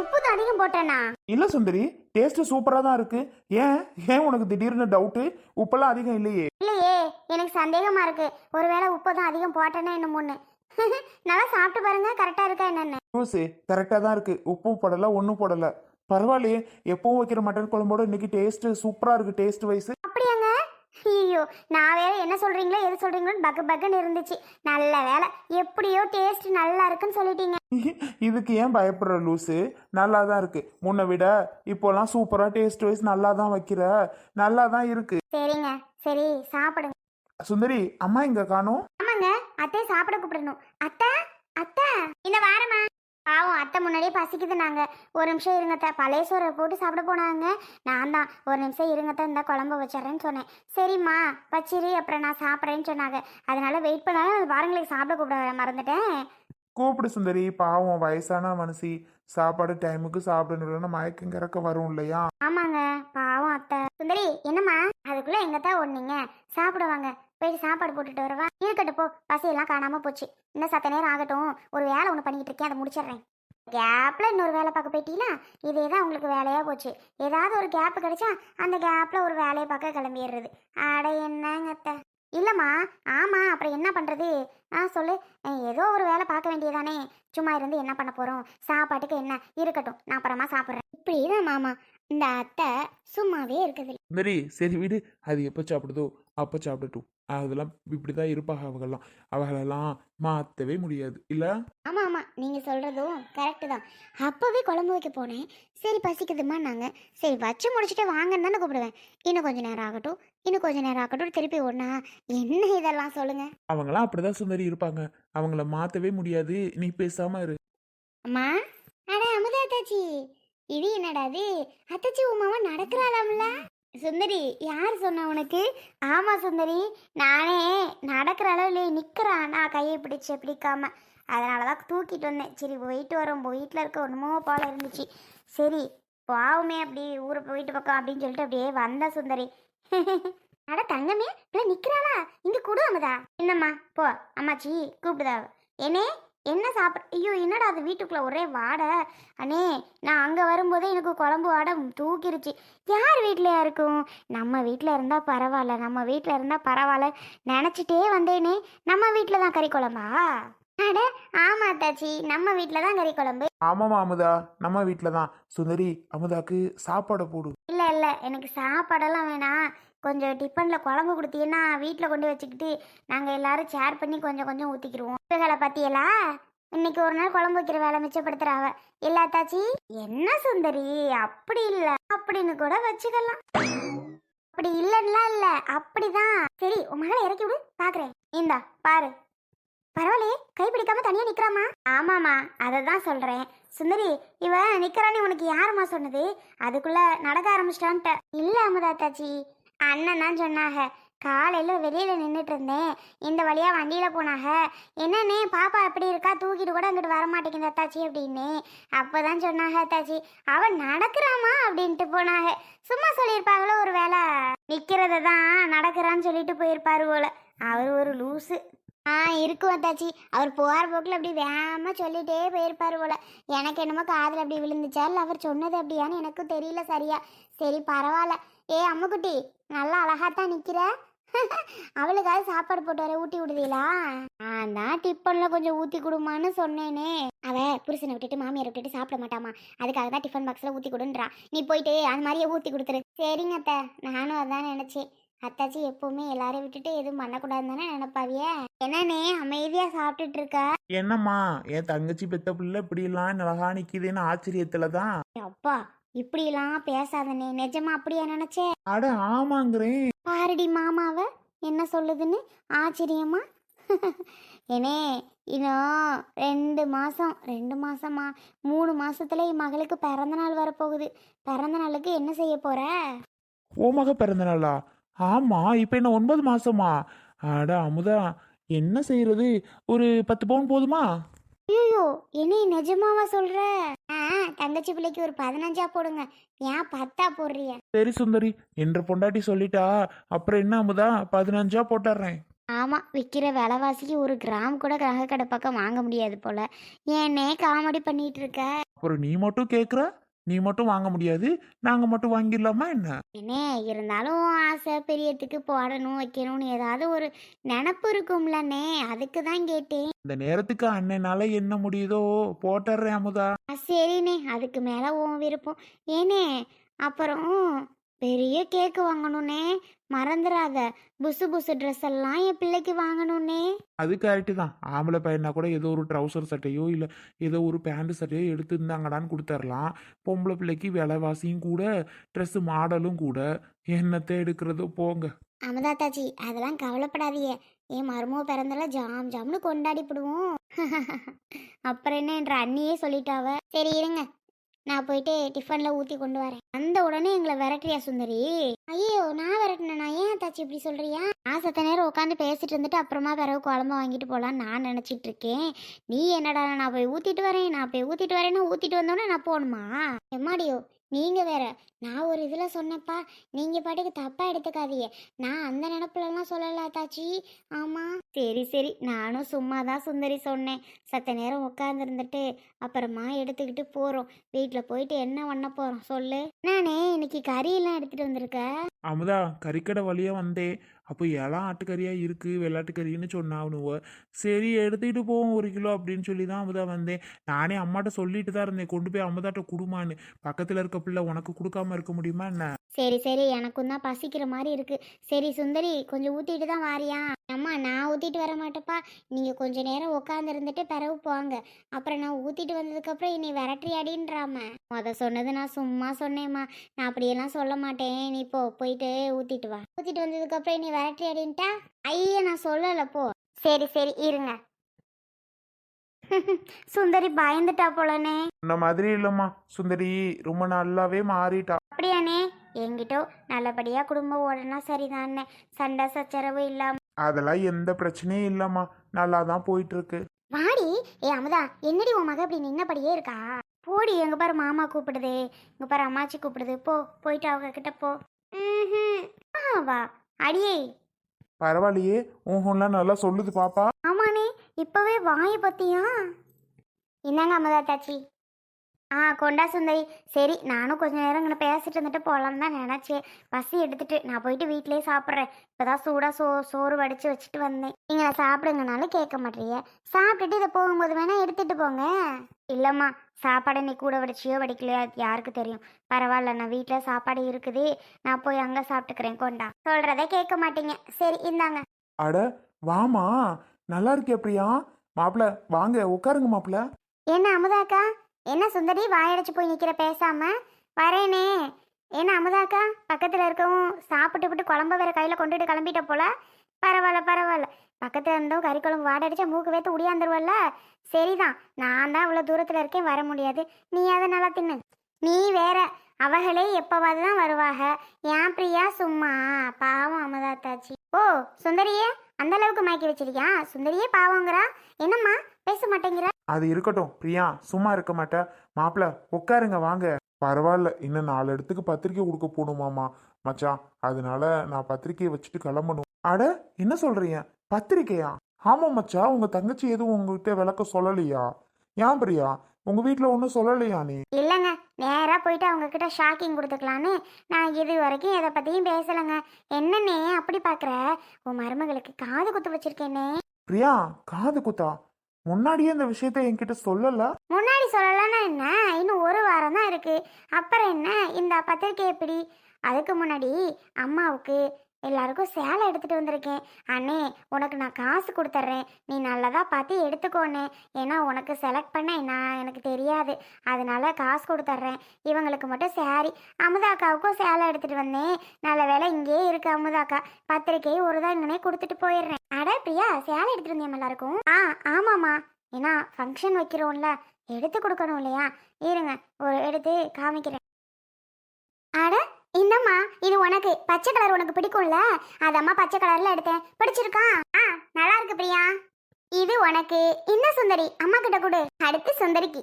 உப்பு தான் அதிகம் போட்டேனா? இல்ல சுந்தரி டேஸ்ட் சூப்பரா தான் இருக்கு. ஏன்? ஏன் உனக்கு திடீர்னு டவுட்டு உப்பெல்லாம் அதிகம் இல்லையே. இல்லையே எனக்கு சந்தேகமா இருக்கு. ஒருவேளை உப்பு தான் அதிகம் போட்டேன்னா என்னமோன்னு நல்லா சாப்பிட்டு பாருங்க கரெக்டா இருக்கா என்னன்னு. ஜூஸு கரெக்டாக தான் இருக்கு. உப்பும் போடல ஒன்றும் போடல. பரவாயில்லையே எப்பவும் வைக்கிற மட்டன் குழம்போட இன்னைக்கு டேஸ்ட் சூப்பரா இருக்கு டேஸ்ட் வைஸ் அப்படியாங்க ஐயோ நான் வேற என்ன சொல்றீங்களோ எது சொல்றீங்களோன்னு பக்கு பக்குன்னு இருந்துச்சு. நல்ல வேலை எப்படியோ டேஸ்ட் நல்லா இருக்குன்னு சொல்லிட்டீங்க. இதுக்கு ஏன் பயப்படுற லூஸு நல்லா தான் இருக்கு. முன்னை விட இப்போலாம் சூப்பரா டேஸ்ட் வைஸ் நல்லா தான் வைக்கிற. நல்லா தான் இருக்கு. சரிங்க. சரி சாப்பிடுங்க. சுந்தரி அம்மா இங்க காணோம்? ஆமாங்க. அத்தை சாப்பிட கூப்பிடணும். அத்தை அத்தை. இந்த வாரமா பாவம் அத்தை முன்னாடியே பசிக்குது நாங்க ஒரு நிமிஷம் இருங்கத்த. பழைய சோறை போட்டு சாப்பிட போனாங்க. நான் தான். ஒரு நிமிஷம் இருங்கத்த இந்த குழம்பு வச்சிடறேன்னு சொன்னேன். சரிம்மா வச்சிரு அப்புறம் நான் சாப்பிட்றேன்னு சொன்னாங்க. அதனால வெயிட் பண்ண வாரங்களுக்கு சாப்பிட கூப்பிட மறந்துட்டேன். கூப்பிடு சுந்தரி. பாவம் வயசான மனுஷி சாப்பாடு டைமுக்கு சாப்பிடணும்னா மயக்கம் கிறக்க வரும் இல்லையா? ஆமாங்க. பாவம் அத்தை. சுந்தரி என்னம்மா? அதுக்குள்ள எங்கத்தா ஒண்ணீங்க? சாப்பிடுவாங்க. போயிட்டு சாப்பாடு போட்டுட்டு வரவா. இருக்கட்டும் போ. பசியெல்லாம் காணாம போச்சு. இன்னும் சத்த நேரம் ஆகட்டும். ஒரு வேலை ஒன்று பண்ணிட்டு இருக்கேன். அதை முடிச்சிடுறேன். கேப்பில் இன்னொரு வேலை பார்க்க போயிட்டீங்களா? இதே தான் உங்களுக்கு வேலையாக போச்சு. ஏதாவது ஒரு கேப் கிடைச்சா அந்த கேப்ல ஒரு வேலையை பார்க்க கிளம்பிடுறது. அட என்னங்க அத்தை. ஆமாம் ஆமா. அப்புறம் என்ன பண்றது? ஆ சொல்லு. ஏதோ ஒரு வேலை பார்க்க வேண்டியதானே சும்மா இருந்து என்ன பண்ண போகிறோம் சாப்பாட்டுக்கு என்ன? இருக்கட்டும். நான் அப்புறமா சாப்பிட்றேன். இப்படிதான் மாமா. இந்த அத்தை சும்மாவே இருக்குது. சுந்தரி சரி விடு. அது எப்போ சாப்பிடுதோ அப்போ சாப்பிடட்டும். அதெல்லாம் இப்படிதான் இருப்பாங்க அவங்கெல்லாம். அவங்களெல்லாம் மாற்றவே முடியாது. இல்லை? ஆமா ஆமா. நீங்க சொல்றதும் கரெக்டு தான். அப்பவே குழம்பு வைக்க போனேன். சரி பசிக்குதுமா நாங்க சரி வச்சு முடிச்சுட்டு வாங்கன்னு தானே கூப்பிடுவேன். இன்னும் கொஞ்ச நேரம் ஆகட்டும். இன்னும் கொஞ்ச நேரம் ஆகட்டும். திருப்பி ஒண்ணா என்ன இதெல்லாம் சொல்லுங்க? அவங்களாம் அப்படிதான் சுந்தரி இருப்பாங்க. அவங்கள மாற்றவே முடியாது. நீ பேசாம இரு. அம்மா? அட அமுதா அத்தாச்சி. இது என்னடா இது? அத்தாச்சி உமாவா நடக்கிறாளாம்ல? சுந்தரி யார் சொன்ன உனக்கு? ஆமாம் சுந்தரி நானே நடக்கிற அளவில் நிக்கிறேன். நான் கையை பிடிச்சி பிடிக்காம. அதனால தான் தூக்கிட்டு வந்தேன். சரி போயிட்டு வரோம். வீட்டில் இருக்க ஒன்றுமோ போல இருந்துச்சு. சரி பாவமே அப்படி ஊரை போயிட்டு பக்கம் அப்படின்னு சொல்லிட்டு அப்படியே வந்தேன் சுந்தரி. அட தங்கமே இல்லை நிற்கிறாளா இங்கே கொடு அம்மதா என்னம்மா போ. அம்மாச்சி கூப்பிடுதா? என்னே? என்ன சாப்பிட ஐயோ என்னடா அது வீட்டுக்குள்ள ஒரே வாடை? அண்ணே நான் அங்கே வரும்போதே எனக்கு குழம்பு வாடை தூக்கிருச்சு. யார் வீட்லையா இருக்கும்? நம்ம வீட்டில் இருந்தால் பரவாயில்ல நம்ம வீட்டில் இருந்தால் பரவாயில்ல. நினச்சிட்டே வந்தேனே நம்ம வீட்டில் தான் கறி குழம்பா? அட ஆமா தாச்சி நம்ம வீட்டில் தான் கறி குழம்பு. ஆமாமா அமுதா நம்ம வீட்டில் தான். சுந்தரி அமுதாக்கு சாப்பாடை போடு. இல்லை இல்லை எனக்கு சாப்பாடெல்லாம் வேணாம். கொஞ்சம் டிஃபனில் குழம்பு கொடுத்தீங்கன்னா வீட்டில் கொண்டு வச்சுக்கிட்டு நாங்கள் எல்லாரும் ஷேர் பண்ணி கொஞ்சம் கொஞ்சம் ஊற்றிக்கிடுவோம் வேலை பார்த்தியலா இன்னைக்கு ஒரு நாள் குழம்பு வைக்கிற வேலை மிச்சப்படுத்துறாவ இல்லாத்தாச்சி என்ன சுந்தரி? அப்படி இல்லை. அப்படின்னு கூட வச்சுக்கலாம். அப்படி இல்லைன்னா இல்லை. அப்படிதான். சரி உன் மகளை இறக்கி விடு. பார்க்குறேன் இந்தா பாரு. பரவாயில்லையே கை பிடிக்காம தனியாக நிற்கிறாமா ஆமாம்மா அதை தான் சொல்கிறேன் சுந்தரி இவன் நிற்கிறான்னு உனக்கு யாருமா சொன்னது? அதுக்குள்ளே நடக்க ஆரம்பிச்சிட்டான்ட்ட. இல்லை அமுதா தாச்சி அண்ணன் தான் சொன்னாங்க. காலையில் வெளியில் நின்றுட்டு இருந்தேன். இந்த வழியா வண்டியில் போனாக என்னன்னே பாப்பா எப்படி இருக்கா? தூக்கிட்டு கூட அங்கிட்டு வர மாட்டேங்குது அத்தாச்சி அப்படின்னு. அப்பதான் சொன்னாங்க அத்தாச்சி அவன் நடக்கிறாமா? அப்படின்ட்டு போனாக சும்மா சொல்லியிருப்பாங்களோ ஒரு வேலை நிற்கிறத தான் நடக்கிறான்னு சொல்லிட்டு போயிருப்பாரு போல். அவர் ஒரு லூசு. ஆ இருக்கும் அத்தாச்சி. அவர் போகிற போக்கில் அப்படி வேகமாக சொல்லிட்டே போயிருப்பார் போல. எனக்கு என்னமோ காதில் அப்படி விழுந்துச்சா? இல்லை அவர் சொன்னது அப்படியான்னு எனக்கும் தெரியல சரியா. சரி பரவாயில்ல. ஏ அம்முக்குட்டி நல்லா அழகாத்தான் நிற்கிற அவளுக்காவது சாப்பாடு போட்டு வர ஊட்டி விடுதீங்களா நான் தான் டிஃபனில் கொஞ்சம் ஊற்றி கொடுமான்னு சொன்னேனே. அவ புருஷனை விட்டுட்டு மாமியாரை விட்டுட்டு சாப்பிட மாட்டாமா. அதுக்காக தான் டிஃபன் பாக்ஸில் ஊற்றி கொடுன்றா. நீ போயிட்டு அது மாதிரியே ஊற்றி கொடுத்துரு. சரிங்க அத்தை. நானும் அதான் நினச்சேன். அத்தாச்சி எப்பவுமே எல்லாரையும் விட்டுட்டு எதுவும் பண்ணக்கூடாதுன்னு தானே நினைப்பாவிய? என்னண்ணே அமைதியா சாப்பிட்டுட்டு இருக்கா? என்னம்மா என் தங்கச்சி பெத்த பிள்ளை இப்படிலாம் அழகா நிக்குதுன்னு ஆச்சரியத்துல தான் அப்பா இப்படிலாம் பேசாதண்ணே. நிஜமா அப்படியா நினைச்சே? அட ஆமாங்கிறேன் பாரடி மாமாவ என்ன சொல்லுதுன்னு? ஆச்சரியமா? ஏனே இன்னும் ரெண்டு மாசம் ரெண்டு மாசமா? மூணு மாசத்துல என் மகளுக்கு பிறந்த நாள் வரப்போகுது. பிறந்த நாளுக்கு என்ன செய்ய போற? ஓ மக பிறந்த நாளா ஆமா இப்ப என்ன ஒன்பது மாசமா? அட அமுதா என்ன செய்யறது ஒரு பத்து பவுன் போதுமா? ஐயோ என்ன நிஜமாவா சொல்ற? ஆ தங்கச்சி பிள்ளைக்கு ஒரு பதினஞ்சா போடுங்க. ஏன் பத்தா போடுறிய? சரி சுந்தரி என்ற பொண்டாட்டி சொல்லிட்டா அப்புறம் என்ன அமுதா? பதினஞ்சா போட்டுறேன் ஆமாம் விற்கிற விலைவாசிக்கு ஒரு கிராம் கூட நகை கடை பக்கம் வாங்க முடியாது போல. ஏன்னே காமெடி பண்ணிட்டு இருக்க? அப்புறம் நீ மட்டும் கேட்குற நீ மட்டும் வாங்க முடியாது நாங்கள் மட்டும் வாங்கிடலாமா என்ன? என்னே இருந்தாலும் ஆசை பெரியத்துக்கு போடணும் வைக்கணும்னு ஏதாவது ஒரு நினப்பு இருக்கும்லண்ணே அதுக்கு தான் கேட்டேன். இந்த நேரத்துக்கு அண்ணனால என்ன முடியுதோ போட்டுறேன் அமுதா. ஆ, சரிண்ணே அதுக்கு மேலே உன் விருப்பம். ஏனே அப்புறம் பெரிய கேக்கு வாங்கணுண்ணே மறந்துடாத புசு புசு ட்ரெஸ் எல்லாம் என் பிள்ளைக்கு வாங்கணுண்ணே அது கரெக்டு தான். ஆம்பளை பையனா கூட ஏதோ ஒரு ட்ரௌசர் சட்டையோ இல்லை ஏதோ ஒரு பேண்ட் சட்டையோ எடுத்துருந்தாங்கடான்னு கொடுத்துர்லாம். பொம்பளை பிள்ளைக்கு விலைவாசியும் கூட ட்ரெஸ்ஸு மாடலும் கூட. என்னத்தை எடுக்கிறதோ போங்க. அமதாத்தாச்சி அதெல்லாம் கவலைப்படாதீங்க. என் மருமக பிறந்தால ஜாம் ஜாம்னு கொண்டாடிப்படுவோம். அப்புறம் என்ன என்ற அண்ணியே சொல்லிட்டாவ. சரி இருங்க. நான் போயிட்டு டிஃபனில் ஊற்றி கொண்டு வரேன். அந்த உடனே எங்களை விரட்டுறியா சுந்தரி? ஐயோ நான் விரட்டினா ஏன் தாச்சி இப்படி சொல்கிறியா நான் சத்த நேரம் உட்காந்து பேசிட்டு இருந்துட்டு அப்புறமா பிறகு குழம்பு வாங்கிட்டு போகலான்னு நான் நினச்சிட்டு இருக்கேன். நீ என்னடா நான் போய் ஊற்றிட்டு வரேன் நான் போய் ஊற்றிட்டு வரேன்னு ஊற்றிட்டு வந்தோடனே நான் போகணுமா? எம்மாடியோ நீங்க வேற நான் ஒரு இதில் சொன்னப்பா நீங்க பாட்டுக்கு தப்பா எடுத்துக்காதீங்க. நான் அந்த நினப்புலலாம் சொல்லல தாச்சி. ஆமா. சரி சரி. நானும் சும்மா தான் சுந்தரி சொன்னேன். சத்த நேரம் உட்காந்துருந்துட்டு அப்புறமா எடுத்துக்கிட்டு போறோம். வீட்டில் போயிட்டு என்ன பண்ண போறோம்? சொல்லு. நானே இன்னைக்கு கறியெல்லாம் எடுத்துட்டு வந்திருக்க அமுதா கறிக்கடை வழியாக வந்தேன். அப்போ எல்லாம் ஆட்டுக்கறியாக இருக்குது வெள்ளாட்டுக்கறின்னு சொன்னாவனுவ. சரி எடுத்துக்கிட்டு போவோம் ஒரு கிலோ அப்படின்னு சொல்லி தான் அமுதா வந்தேன். நானே அம்மாட்ட சொல்லிட்டு தான் இருந்தேன். கொண்டு போய் அமுதாட்ட கொடுமான்னு. பக்கத்தில் இருக்க பிள்ளை உனக்கு கொடுக்காம இருக்க முடியுமா என்ன? சரி சரி எனக்கும் தான் பசிக்கிற மாதிரி இருக்கு. சரி சுந்தரி கொஞ்சம் ஊத்திட்டு தான் வாரியா? அம்மா நான் ஊத்திட்டு வர மாட்டேப்பா. நீங்க கொஞ்ச நேரம் உட்காந்து இருந்துட்டு பிறகு போங்க. அப்புறம் நான் ஊத்திட்டு வந்ததுக்கு அப்புறம் என்னை விரட்டி அடின்றாம முத சொன்னது நான் சும்மா சொன்னேம்மா. நான் அப்படியெல்லாம் சொல்ல மாட்டேன். நீ போ போயிட்டு ஊத்திட்டு வா. ஊத்திட்டு வந்ததுக்கு அப்புறம் என்னை விரட்டி அடின்ட்டா ஐயா நான் சொல்லல போ. சரி சரி இருங்க. சுந்தரி பயந்துட்டா போலனே இந்த மாதிரி இல்லைம்மா. சுந்தரி ரொம்ப நல்லாவே மாறிட்டா. அப்படியானே என்கிட்ட நல்லபடியா குடும்பம் ஓடனா சரிதானே. சண்டை சச்சரவு இல்லாம. அதெல்லாம் எந்த பிரச்சனையும் இல்லைம்மா. நல்லா தான் போயிட்டு இருக்கு வாடி. ஏ அமுதா என்னடி உன் மக இப்படி நின்னபடியே இருக்கா? போடி எங்க பாரு மாமா கூப்பிடுது. இங்க பாரு அம்மாச்சி கூப்பிடுது. போ போயிட்டு அவங்க கிட்ட போ. வா அடியே. பரவாயில்லையே ஊஹம்லாம் நல்லா சொல்லுது பாப்பா. ஆமாண்ணே இப்பவே வாய பத்தியா என்னங்க அமுதா தாச்சி. ஆ கொண்டா சுந்தரி. சரி நானும் கொஞ்ச நேரம் இங்கே பேசிட்டு இருந்துட்டு போகலான்னு தான் நினச்சேன் பசி எடுத்துட்டு நான் போயிட்டு வீட்டிலேயே சாப்பிட்றேன். இப்போதான் சூடாக சோ சோறு வடித்து வச்சுட்டு வந்தேன். நீங்கள் சாப்பிடுங்கனாலும் கேட்க மாட்டீங்க சாப்பிட்டுட்டு இதை போகும்போது வேணால் எடுத்துகிட்டு போங்க. இல்லைம்மா சாப்பாடை நீ கூட வடிச்சியோ வடிக்கலையோ யாருக்கு தெரியும். பரவாயில்ல நான் வீட்டில் சாப்பாடு இருக்குது. நான் போய் அங்கே சாப்பிட்டுக்கிறேன் கொண்டா. சொல்கிறத கேட்க மாட்டீங்க. சரி இந்தாங்க. அட வாமா நல்லா இருக்கே பிரியா? மாப்பிள்ள வாங்க உட்காருங்க மாப்பிள்ள என்ன அமுதாக்கா? என்ன சுந்தரி வாயடைச்சு போய் நிற்கிற பேசாம? வரேனே. என்ன அமுதாக்கா பக்கத்தில் இருக்கவும் சாப்பிட்டு விட்டு குழம்ப வேற கையில் கொண்டுட்டு கிளம்பிட்ட போல? பரவாயில்ல பரவாயில்ல. பக்கத்தில் இருந்தும் கறி குழம்பு வாடடிச்சா மூக்கு வேத்து உடியாந்துருவல்ல? சரிதான். நான் தான் இவ்வளோ தூரத்தில் இருக்கேன் வர முடியாது. நீ அதை நல்லா தின்னு. நீ வேற அவகளே எப்போவாது தான் வருவாக. ஏன் பிரியா? சும்மா. பாவம் அமுதாத்தாச்சி ஓ சுந்தரியே அந்த அளவுக்கு மயக்கி வச்சிருக்கியா? சுந்தரியே பாவங்கிறா? என்னம்மா? பேச மாட்டேங்கிற? அது இருக்கட்டும் பிரியா. சும்மா இருக்க மாட்டா. மாப்பிள்ள உட்காருங்க வாங்க. பரவாயில்ல. இன்னும் நாலு இடத்துக்கு பத்திரிக்கை கொடுக்க போகணுமாமா மச்சான் அதனால நான் பத்திரிக்கையை வச்சுட்டு கிளம்பணும். அட என்ன சொல்றீங்க? பத்திரிக்கையா? ஆமா மச்சான் உங்க தங்கச்சி எதுவும் உங்ககிட்ட விளக்க சொல்லலையா? ஏன் பிரியா? உங்க வீட்ல ஒன்றும் சொல்லலையா நீ? இல்லைங்க. நேராக போயிட்டு அவங்க கிட்ட ஷாக்கிங் கொடுத்துக்கலான்னு நான் இது வரைக்கும் எதை பற்றியும் பேசலைங்க. என்னண்ணே அப்படி பார்க்குற உன் மருமகளுக்கு காது குத்து வச்சிருக்கேனே. பிரியா காது குத்தா? முன்னாடியே இந்த விஷயத்த என்கிட்ட சொல்லல. முன்னாடி சொல்லலன்னா என்ன? இன்னும் ஒரு வாரம் தான் இருக்கு. அப்புறம் என்ன? இந்த பத்திரிக்கை எப்படி? அதுக்கு முன்னாடி அம்மாவுக்கு எல்லாருக்கும் சேலை எடுத்துட்டு வந்திருக்கேன். அண்ணே உனக்கு நான் காசு கொடுத்துட்றேன் நீ நல்லதா பார்த்து எடுத்துக்கோன்னு ஏன்னா உனக்கு செலக்ட் பண்ண நான் எனக்கு தெரியாது. அதனால காசு கொடுத்துட்றேன் இவங்களுக்கு மட்டும் சாரி அமுதாக்காவுக்கும் சேலை எடுத்துட்டு வந்தேன். நல்ல வேலை இங்கேயே இருக்கு அமுதாக்கா பத்திரிக்கை ஒரு தான் இங்கனே கொடுத்துட்டு போயிடுறேன். அட பிரியா சேலை எடுத்துட்டு வந்தேன் எல்லாருக்கும்? ஆ ஆமாம்மா. ஏன்னா ஃபங்க்ஷன் வைக்கிறோம்ல. எடுத்து கொடுக்கணும் இல்லையா? இருங்க ஒரு எடுத்து காமிக்கிறேன். அட இந்தம்மா இது உனக்கு. பச்சை கலர் உனக்கு பிடிக்கும்ல? அதம்மா பச்சை கலர்ல எடுத்தேன். பிடிச்சிருக்கா? ஆ நல்லா இருக்கு பிரியா. இது உனக்கு. இந்த சுந்தரி அம்மா கிட்ட கொடு. அடுத்து சுந்தரிக்கு.